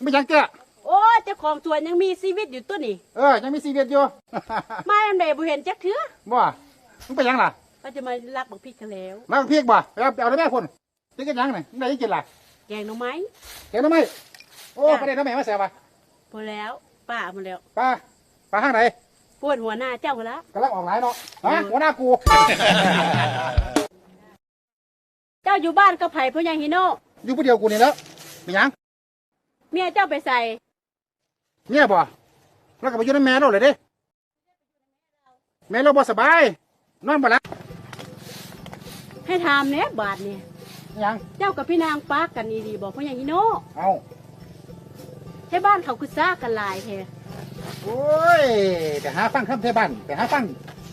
ไม่ยังเจ้าโอ้ยเจ้าของสวนยังมีชีวิตอยู่ตัวนี่เออยังมีซีเรียสอยู่ มาอันใดบ่เห็นจักเถือบ่มึงไปยังล่ะก็จะมาลักบักพริกกันแล้ว มาเพียกบ่ไปเอาไปเอาได้แม่คนนี่กันยังไงมึงได้ยังกินล่ะแกงหน่อไม้ เห็นไหมโอ้ประเด็นน้ำแม่มาแซวป่ะพอแล้วป้าหมดแล้วป้าป้าข้างไหนปวดหัวหน้าเจ้ากันละกำลังออกหลายเนาะฮะหัวหน้ากู เจ้าอยู่บ้านกับไผ่พ่อยังฮิโน่อยู่ผู้เดียวกูนี่แล้วไม่ยังเมียเจ้าไปใส่เนี่ยบ่แล้วก็ไปอยู่ในแม่เราเลยเด้ แม่เราบ่สบาย นอนบ่หลับให้ทามเนี้ยบาทเนี่ยไม่ยัง เจ้ากับพี่นางปากกันดีๆบอกพ่อยังฮิโน่เอาให้บ้านเขาคือซ่ากันหลายแท้โอ้ยไปหาฟังคำเทบ้านไปหาฟัง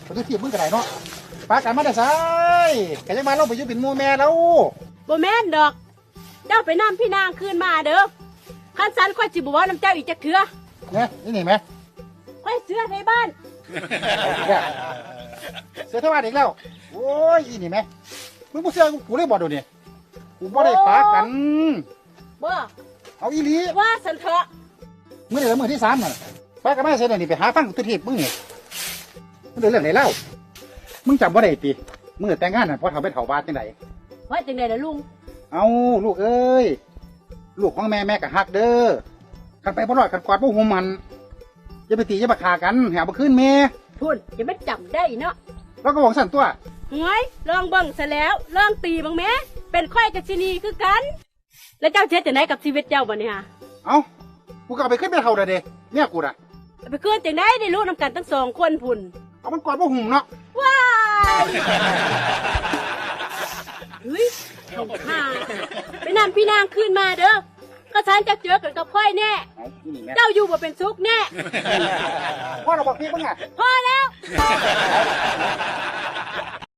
ประตูทีบมึงก็ได้เนาะปากันมาได้ไสแกยังมาเราไปอยู่เป็นหมู่แม่แล้ว บ่แม่นดอก เจ้าไปนำพี่นางคืนมาเด้อ คันสันค่อยจิบว่าน้ำเจ้าอีกจักเถือเนี่ยนี่นี่ไหมค่อยเสื้อในบ้านเนี่ยเสียเท่าไหร่อีกแล้ว โอ้ยอีนี่ไหมมึงบ่เชื่อกูเลยบอกดูนี่กูบ่ได้ปากันบ่เอาอีหลีว่าสันเถอะมื่อเดือนมื่อที่สามน่ะปากันมาเสร็จแล้วนี่ไปหาฟังตุทีบมึงนี่มึงเดือดเรื่องไหนเล่ามึงจำบ่ได้ติมึงแต่งงานน่ะพอทำไปเถาบ้านจังไดว่าจังไดล่ะลุง เอาลูกเอ้ย ลูกของแม่แม่ก็ฮักเด้อกันไปบ่รอดกันกอดบ่หุมมันอย่าไปตีอย่าไปฆ่ากันแหาบ่ขึ้นแม่พุ่นอย่าไม่จับได้เนาะแล้วก็บอกสั่นตัวหวยลองเบิ่งซะแล้วลองตีบังแม่เป็นค่อยกับชินีคือกัน แล้วเจ้าเช็ดจะไหนกับชีวิตเจ้าบ่เนี่ยฮะเอากูก็เอาไปขึ้นไปเท่าเด้อเด้เนี่ยกูน่ะเอาไปคืนจังได้ได้ลูกนำกันทั้งสองคนพุ่นเอามันกอดบ่หุมเนาะ ไปนำพี่นางคืนมาเด้อก็ฉันจะเจอกันกับค่อยแน่เอาอีนี่แม่เจ้าอยู่บ่เป็นสุขแน่ พ่อเราบอกพี่มึงอะพอแล้วเอา